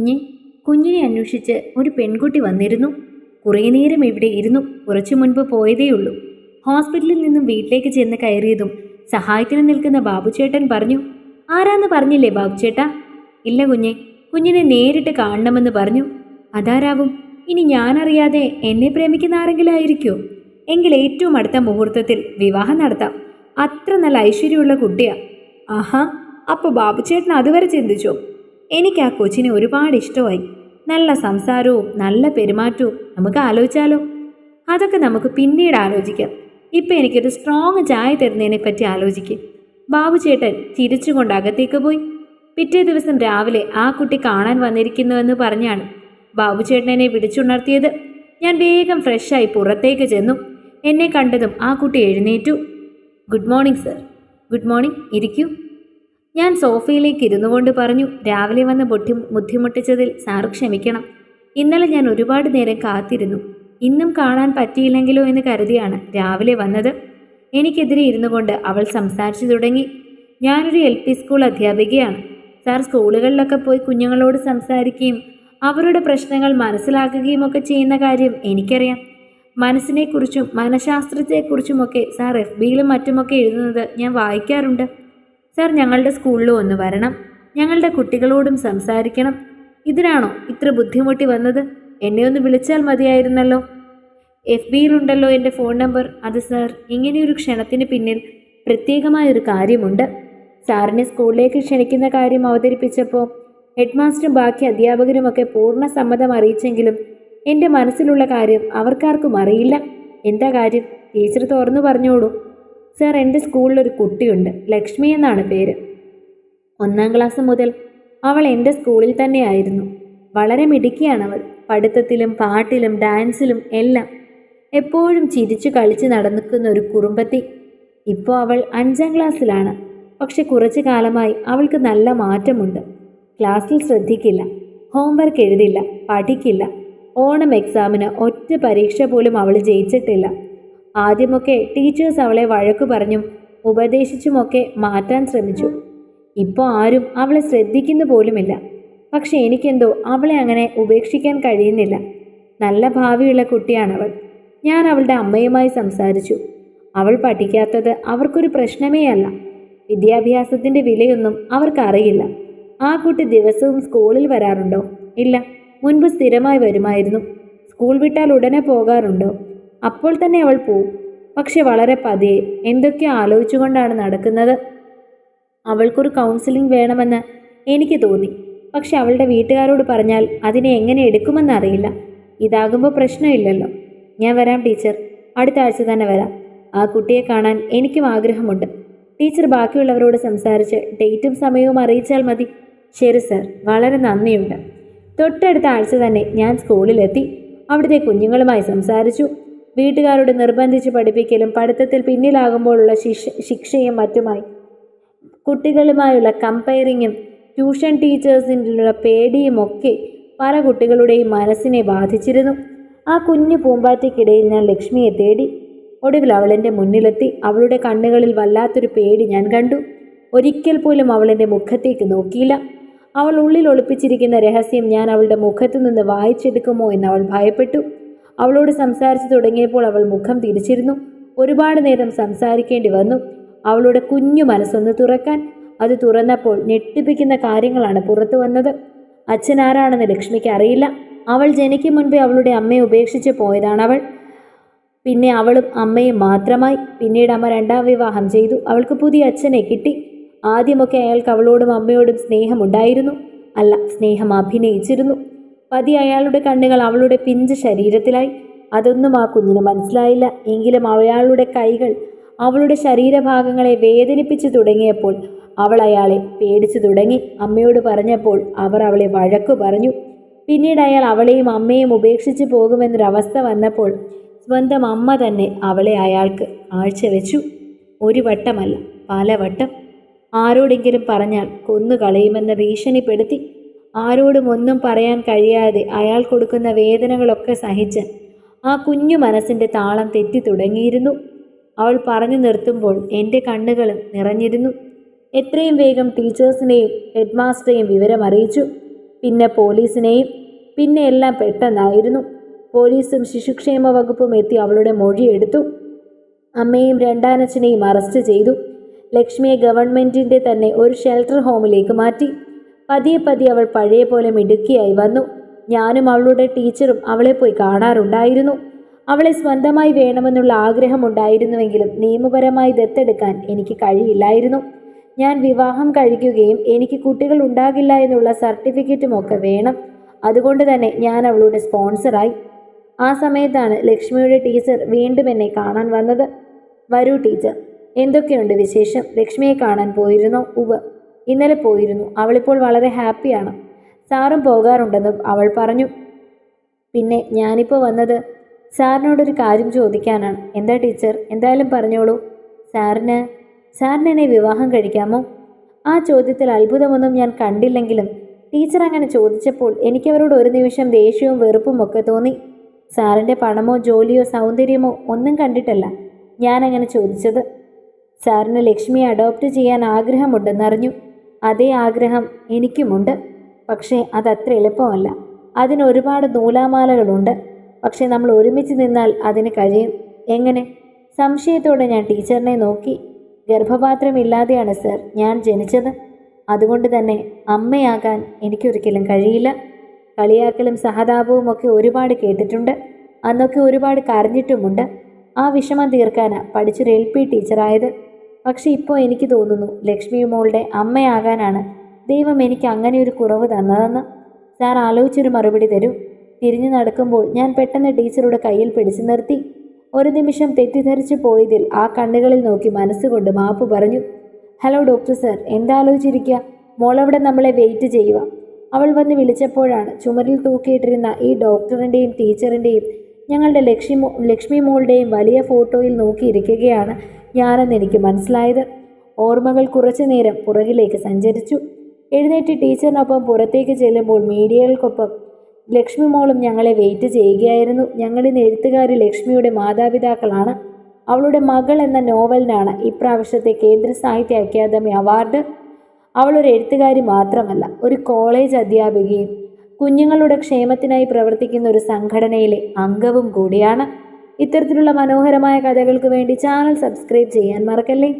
കുഞ്ഞെ കുഞ്ഞിനെ അന്വേഷിച്ച് ഒരു പെൺകുട്ടി വന്നിരുന്നു. കുറേ നേരം ഇവിടെ ഇരുന്നു. കുറച്ചു മുൻപ് പോയതേയുള്ളൂ. ഹോസ്പിറ്റലിൽ നിന്നും വീട്ടിലേക്ക് ചെന്ന് കയറിയതും സഹായത്തിന് നിൽക്കുന്ന ബാബുചേട്ടൻ പറഞ്ഞു ആരാന്ന് പറഞ്ഞില്ലേ ബാബുചേട്ടാ? ഇല്ല കുഞ്ഞെ കുഞ്ഞിനെ നേരിട്ട് കാണണമെന്ന് പറഞ്ഞു. അതാരാവും ഇനി ഞാനറിയാതെ എന്നെ പ്രേമിക്കുന്ന ആരെങ്കിലും ആയിരിക്കോ? എങ്കിൽ ഏറ്റവും അടുത്ത മുഹൂർത്തത്തിൽ വിവാഹം നടത്താം. അത്ര നല്ല ഐശ്വര്യമുള്ള കുട്ടിയാ. ആഹാ അപ്പൊ ബാബുചേട്ടൻ അതുവരെ ചിന്തിച്ചോ? എനിക്ക് ആ കൊച്ചിനെ ഒരുപാട് ഇഷ്ടമായി. നല്ല സംസാരവും നല്ല പെരുമാറ്റവും നമുക്ക് ആലോചിച്ചാലോ? അതൊക്കെ നമുക്ക് പിന്നീട് ആലോചിക്കാം. ഇപ്പം എനിക്കൊരു സ്ട്രോങ് ചായ തരുന്നതിനെ പറ്റി ആലോചിക്കും. ബാബു ചേട്ടൻ ചിരിച്ചുകൊണ്ട് അകത്തേക്ക് പോയി. പിറ്റേ ദിവസം രാവിലെ ആ കുട്ടി കാണാൻ വന്നിരിക്കുന്നുവെന്ന് പറഞ്ഞാണ് ബാബു ചേട്ടനെ വിളിച്ചുണർത്തിയത്. ഞാൻ വേഗം ഫ്രഷായി പുറത്തേക്ക് ചെന്നു. എന്നെ കണ്ടതും ആ കുട്ടി എഴുന്നേറ്റു. Good morning sir. Good morning. ഇരിക്കൂ. ഞാൻ സോഫയിലേക്ക് ഇരുന്നു കൊണ്ട് പറഞ്ഞു രാവിലെ വന്ന് ബുദ്ധി ബുദ്ധിമുട്ടിച്ചതിൽ സാറ് ക്ഷമിക്കണം. ഇന്നലെ ഞാൻ ഒരുപാട് നേരം കാത്തിരുന്നു. ഇന്നും കാണാൻ പറ്റിയില്ലെങ്കിലോ എന്ന് കരുതിയാണ് രാവിലെ വന്നത്. എനിക്കെതിരെ ഇരുന്നു കൊണ്ട് അവൾ സംസാരിച്ചു തുടങ്ങി. ഞാനൊരു എൽ പി സ്കൂൾ അധ്യാപികയാണ്. സാർ സ്കൂളുകളിലൊക്കെ പോയി കുഞ്ഞുങ്ങളോട് സംസാരിക്കുകയും അവരുടെ പ്രശ്നങ്ങൾ മനസ്സിലാക്കുകയും ഒക്കെ ചെയ്യുന്ന കാര്യം എനിക്കറിയാം. മനസ്സിനെക്കുറിച്ചും മനഃശാസ്ത്രത്തെക്കുറിച്ചുമൊക്കെ സാർ എഫ് ബിയിലും മറ്റുമൊക്കെ എഴുതുന്നത് ഞാൻ വായിക്കാറുണ്ട്. സാർ ഞങ്ങളുടെ സ്കൂളിലും ഒന്ന് വരണം. ഞങ്ങളുടെ കുട്ടികളോടും സംസാരിക്കണം. ഇതിനാണോ ഇത്ര ബുദ്ധിമുട്ടി വന്നത്? എന്നെ ഒന്ന് വിളിച്ചാൽ മതിയായിരുന്നല്ലോ. എഫ് ബിയിലുണ്ടല്ലോ എന്റെ ഫോൺ നമ്പർ. അത് സാർ ഇങ്ങനെയൊരു ക്ഷണത്തിന് പിന്നിൽ പ്രത്യേകമായൊരു കാര്യമുണ്ട്. സാറിനെ സ്കൂളിലേക്ക് ക്ഷണിക്കുന്ന കാര്യം അവതരിപ്പിച്ചപ്പോൾ ഹെഡ് മാസ്റ്ററും ബാക്കി അധ്യാപകരുമൊക്കെ പൂർണ സമ്മതം അറിയിച്ചെങ്കിലും എന്റെ മനസ്സിലുള്ള കാര്യം അവർക്കാർക്കും അറിയില്ല. എന്താ കാര്യം? ടീച്ചർ തുറന്നു പറഞ്ഞോളൂ. സാർ എന്റെ സ്കൂളിലൊരു കുട്ടിയുണ്ട്. ലക്ഷ്മി എന്നാണ് പേര്. ഒന്നാം ക്ലാസ് മുതൽ അവൾ എന്റെ സ്കൂളിൽ തന്നെയായിരുന്നു. വളരെ മിടുക്കിയാണ് അവൾ. പഠിത്തത്തിലും പാട്ടിലും ഡാൻസിലും എല്ലാം എപ്പോഴും ചിരിച്ചു കളിച്ച് നടന്നിക്കുന്ന ഒരു കുറുമ്പത്തി. ഇപ്പോൾ അവൾ അഞ്ചാം ക്ലാസ്സിലാണ് പക്ഷെ കുറച്ചു കാലമായി അവൾക്ക് നല്ല മാറ്റമുണ്ട്. ക്ലാസ്സിൽ ശ്രദ്ധിക്കില്ല. ഹോംവർക്ക് എഴുതില്ല. പഠിക്കില്ല. ഓണം എക്സാമിന് ഒറ്റ പരീക്ഷ പോലും അവൾ ജയിച്ചിട്ടില്ല. ആദ്യമൊക്കെ ടീച്ചേഴ്സ് അവളെ വഴക്കു പറഞ്ഞും ഉപദേശിച്ചുമൊക്കെ മാറ്റാൻ ശ്രമിച്ചു. ഇപ്പോൾ ആരും അവളെ ശ്രദ്ധിക്കുന്നു പോലുമില്ല. പക്ഷെ എനിക്കെന്തോ അവളെ അങ്ങനെ ഉപേക്ഷിക്കാൻ കഴിയുന്നില്ല. നല്ല ഭാവിയുള്ള കുട്ടിയാണവൾ. ഞാൻ അവളുടെ അമ്മയുമായി സംസാരിച്ചു. അവൾ പഠിക്കാത്തത് അവർക്കൊരു പ്രശ്നമേ അല്ല. വിദ്യാഭ്യാസത്തിന്റെ വിലയൊന്നും അവർക്കറിയില്ല. ആ കുട്ടി ദിവസവും സ്കൂളിൽ വരാറുണ്ടോ? ഇല്ല. മുൻപ് സ്ഥിരമായി വരുമായിരുന്നു. സ്കൂൾ വിട്ടാൽ ഉടനെ പോകാറുണ്ടോ? അപ്പോൾ തന്നെ അവൾ പോവും. പക്ഷെ വളരെ പതിയെ എന്തൊക്കെയോ ആലോചിച്ചുകൊണ്ടാണ് നടക്കുന്നത്? അവൾക്കൊരു കൗൺസിലിംഗ് വേണമെന്ന് എനിക്ക് തോന്നി. പക്ഷെ അവളുടെ വീട്ടുകാരോട് പറഞ്ഞാൽ അതിനെ എങ്ങനെ എടുക്കുമെന്നറിയില്ല ഇതാകുമ്പോൾ പ്രശ്നമില്ലല്ലോ. ഞാൻ വരാം ടീച്ചർ. അടുത്ത ആഴ്ച തന്നെ വരാം. ആ കുട്ടിയെ കാണാൻ എനിക്കും ആഗ്രഹമുണ്ട്. ടീച്ചർ ബാക്കിയുള്ളവരോട് സംസാരിച്ച് ഡേറ്റും സമയവും അറിയിച്ചാൽ മതി. ശരി സർ. വളരെ നന്ദിയുണ്ട്. തൊട്ടടുത്ത ആഴ്ച തന്നെ ഞാൻ സ്കൂളിലെത്തി. അവിടുത്തെ കുഞ്ഞുങ്ങളുമായി സംസാരിച്ചു. വീട്ടുകാരോട് നിർബന്ധിച്ച് പഠിപ്പിക്കലും പഠിത്തത്തിൽ പിന്നിലാകുമ്പോഴുള്ള ശിക്ഷ ശിക്ഷയും മറ്റുമായി. കുട്ടികളുമായുള്ള കമ്പയറിങ്ങും ട്യൂഷൻ ടീച്ചേഴ്സിനുള്ള പേടിയുമൊക്കെ പല കുട്ടികളുടെയും മനസ്സിനെ ബാധിച്ചിരുന്നു. ആ കുഞ്ഞു പൂമ്പാറ്റയ്ക്കിടയിൽ ഞാൻ ലക്ഷ്മിയെ തേടി. ഒടുവിൽ അവൾ എന്റെ മുന്നിലെത്തി. അവളുടെ കണ്ണുകളിൽ വല്ലാത്തൊരു പേടി ഞാൻ കണ്ടു. ഒരിക്കൽ പോലും അവൾ എന്റെ മുഖത്തേക്ക് നോക്കിയില്ല. അവൾ ഉള്ളിൽ ഒളിപ്പിച്ചിരിക്കുന്ന രഹസ്യം ഞാൻ അവളുടെ മുഖത്തു നിന്ന് വായിച്ചെടുക്കുമോ എന്ന് അവൾ ഭയപ്പെട്ടു. അവളോട് സംസാരിച്ചു തുടങ്ങിയപ്പോൾ അവൾ മുഖം തിരിച്ചിരുന്നു. ഒരുപാട് നേരം സംസാരിക്കേണ്ടി വന്നു. അവളുടെ കുഞ്ഞു മനസ്സൊന്ന് തുറക്കാൻ അത് തുറന്നപ്പോൾ ഞെട്ടിപ്പിക്കുന്ന കാര്യങ്ങളാണ് പുറത്തു വന്നത്. അച്ഛൻ ആരാണെന്ന് ലക്ഷ്മിക്ക് അറിയില്ല. അവൾ ജനിക്കും മുൻപേ അവളുടെ അമ്മയെ ഉപേക്ഷിച്ച് പോയതാണ് അവൾ. പിന്നെ അവളും അമ്മയും മാത്രമായി. പിന്നീട് അമ്മ രണ്ടാം വിവാഹം ചെയ്തു. അവൾക്ക് പുതിയ അച്ഛനെ കിട്ടി. ആദ്യമൊക്കെ അയാൾക്ക് അവളോടും അമ്മയോടും സ്നേഹമുണ്ടായിരുന്നു. അല്ല സ്നേഹം അഭിനയിച്ചിരുന്നു. പതി അയാളുടെ കണ്ണുകൾ അവളുടെ പിഞ്ച് ശരീരത്തിലായി. അതൊന്നും ആ കുഞ്ഞിന് മനസ്സിലായില്ല. എങ്കിലും അയാളുടെ കൈകൾ അവളുടെ ശരീരഭാഗങ്ങളെ വേദനിപ്പിച്ചു തുടങ്ങിയപ്പോൾ അവൾ അയാളെ പേടിച്ചു തുടങ്ങി. അമ്മയോട് പറഞ്ഞപ്പോൾ അവർ അവളെ വഴക്കു പറഞ്ഞു. പിന്നീട് അയാൾ അവളെയും അമ്മയും ഉപേക്ഷിച്ചു പോകുമെന്നൊരവസ്ഥ വന്നപ്പോൾ സ്വന്തം അമ്മ തന്നെ അവളെ അയാൾക്ക് ആഴ്ചവെച്ചു. ഒരു വട്ടമല്ല പലവട്ടം. ആരോടെങ്കിലും പറഞ്ഞാൽ കൊന്നു കൊന്നുകളയുമെന്ന് ഭീഷണിപ്പെടുത്തി ആരോടും ഒന്നും പറയാൻ കഴിയാതെ അയാൾ കൊടുക്കുന്ന വേദനകളൊക്കെ സഹിച്ച് ആ കുഞ്ഞു മനസ്സിന്റെ താളം തെറ്റി തുടങ്ങിയിരുന്നു. അവൾ പറഞ്ഞു നിർത്തുമ്പോൾ എന്റെ കണ്ണുകളും നിറഞ്ഞിരുന്നു. എത്രയും വേഗം ടീച്ചേഴ്സിനെയും ഹെഡ്മാസ്റ്ററെയും വിവരം അറിയിച്ചു. പിന്നെ പോലീസിനെയും പിന്നെ എല്ലാം പെട്ടെന്നായിരുന്നു. പോലീസും ശിശുക്ഷേമ വകുപ്പും എത്തി അവളുടെ മൊഴിയെടുത്തു അമ്മയും രണ്ടാനച്ഛനെയും അറസ്റ്റ് ചെയ്തു. ലക്ഷ്മിയെ ഗവൺമെന്റിന്റെ തന്നെ ഒരു ഷെൽട്ടർ ഹോമിലേക്ക് മാറ്റി. പതിയെ പതിയെ അവൾ പഴയ പോലെ മിടുക്കിയായി വന്നു. ഞാനും അവളുടെ ടീച്ചറും അവളെ പോയി കാണാറുണ്ടായിരുന്നു. അവളെ സ്വന്തമായി വേണമെന്നുള്ള ആഗ്രഹമുണ്ടായിരുന്നുവെങ്കിലും നിയമപരമായി ദത്തെടുക്കാൻ എനിക്ക് കഴിയില്ലായിരുന്നു. ഞാൻ വിവാഹം കഴിക്കുകയും എനിക്ക് കുട്ടികൾ ഉണ്ടാകില്ല എന്നുള്ള സർട്ടിഫിക്കറ്റും ഒക്കെ വേണം. അതുകൊണ്ട് തന്നെ ഞാൻ അവളുടെ സ്പോൺസറായി. ആ സമയത്താണ് ലക്ഷ്മിയുടെ ടീച്ചർ വീണ്ടും എന്നെ കാണാൻ വന്നത്. വരൂ ടീച്ചർ എന്തൊക്കെയുണ്ട് വിശേഷം? ലക്ഷ്മിയെ കാണാൻ പോയിരുന്നോ? ഉവ് ഇന്നലെ പോയിരുന്നു. അവളിപ്പോൾ വളരെ ഹാപ്പിയാണ്. സാറും പോകാറുണ്ടെന്നും അവൾ പറഞ്ഞു. പിന്നെ ഞാനിപ്പോൾ വന്നത് സാറിനോടൊരു കാര്യം ചോദിക്കാനാണ്. എന്താ ടീച്ചർ? എന്തായാലും പറഞ്ഞോളൂ. സാറിന് സാറിന് എന്നെ വിവാഹം കഴിക്കാമോ? ആ ചോദ്യത്തിൽ അത്ഭുതമൊന്നും ഞാൻ കണ്ടില്ലെങ്കിലും ടീച്ചർ അങ്ങനെ ചോദിച്ചപ്പോൾ എനിക്കവരോട് ഒരു നിമിഷം ദേഷ്യവും വെറുപ്പും ഒക്കെ തോന്നി. സാറിന്റെ പണമോ ജോലിയോ സൗന്ദര്യമോ ഒന്നും കണ്ടിട്ടല്ല ഞാൻ അങ്ങനെ ചോദിച്ചത്. സാറിന് ലക്ഷ്മിയെ അഡോപ്റ്റ് ചെയ്യാൻ ആഗ്രഹമുണ്ടെന്നറിഞ്ഞു. അതേ ആഗ്രഹം എനിക്കുമുണ്ട്. പക്ഷേ അതത്ര എളുപ്പമല്ല. അതിന് ഒരുപാട് നൂലാമാലകളുണ്ട്. പക്ഷേ നമ്മൾ ഒരുമിച്ച് നിന്നാൽ അതിന് കഴിയും. എങ്ങനെ? സംശയത്തോടെ ഞാൻ ടീച്ചറിനെ നോക്കി. ഗർഭപാത്രമില്ലാതെയാണ് സർ. ഞാൻ ജനിച്ചത്. അതുകൊണ്ട് തന്നെ അമ്മയാകാൻ എനിക്കൊരിക്കലും കഴിയില്ല. കളിയാക്കലും സഹതാപവും ഒക്കെ ഒരുപാട് കേട്ടിട്ടുണ്ട്. അന്നൊക്കെ ഒരുപാട് കരഞ്ഞിട്ടുമുണ്ട്. ആ വിഷമം തീർക്കാനാണ് പഠിച്ചൊരു എൽ പി ടീച്ചറായത്. പക്ഷെ ഇപ്പോൾ എനിക്ക് തോന്നുന്നു ലക്ഷ്മി മോളുടെ അമ്മയാകാനാണ്. ദൈവം എനിക്ക് അങ്ങനെ ഒരു കുറവ് തന്നതെന്ന്. സാർ ആലോചിച്ചൊരു മറുപടി തരൂ. തിരിഞ്ഞു നടക്കുമ്പോൾ ഞാൻ പെട്ടെന്ന് ടീച്ചറുടെ കയ്യിൽ പിടിച്ചു നിർത്തി. ഒരു നിമിഷം തെറ്റിദ്ധരിച്ചു പോയതിൽ ആ കണ്ണുകളിൽ നോക്കി മനസ്സുകൊണ്ട് മാപ്പ് പറഞ്ഞു. ഹലോ ഡോക്ടർ സർ എന്താലോചിച്ചിരിക്കുക മോളവിടെ നമ്മളെ വെയിറ്റ് ചെയ്യുക. അവൾ വന്ന് വിളിച്ചപ്പോഴാണ് ചുമരിൽ തൂക്കിയിട്ടിരുന്ന ഈ ഡോക്ടറിന്റെയും ടീച്ചറിന്റെയും ഞങ്ങളുടെ ലക്ഷ്മി ലക്ഷ്മി മോളുടെയും വലിയ ഫോട്ടോയിൽ നോക്കിയിരിക്കുകയാണ് ഞാനെന്ന് എനിക്ക് മനസ്സിലായത്. ഓർമ്മകൾ കുറച്ചു നേരം പുറകിലേക്ക് സഞ്ചരിച്ചു. എഴുന്നേറ്റ് ടീച്ചറിനൊപ്പം പുറത്തേക്ക് ചെല്ലുമ്പോൾ മീഡിയകൾക്കൊപ്പം ലക്ഷ്മി മോളും ഞങ്ങളെ വെയിറ്റ് ചെയ്യുകയായിരുന്നു. ഞങ്ങളിന്ന് എഴുത്തുകാരി ലക്ഷ്മിയുടെ മാതാപിതാക്കളാണ്. അവളുടെ മകൾ എന്ന നോവലിനാണ് ഇപ്രാവശ്യത്തെ കേന്ദ്ര സാഹിത്യ അക്കാദമി അവാർഡ്. അവളൊരു എഴുത്തുകാരി മാത്രമല്ല ഒരു കോളേജ് അധ്യാപികയും കുഞ്ഞുങ്ങളുടെ ക്ഷേമത്തിനായി പ്രവർത്തിക്കുന്ന ഒരു സംഘടനയിലെ അംഗവും കൂടിയാണ്. ഇത്തരത്തിലുള്ള മനോഹരമായ കഥകൾക്ക് വേണ്ടി ചാനൽ സബ്സ്ക്രൈബ് ചെയ്യാൻ മറക്കല്ലേ?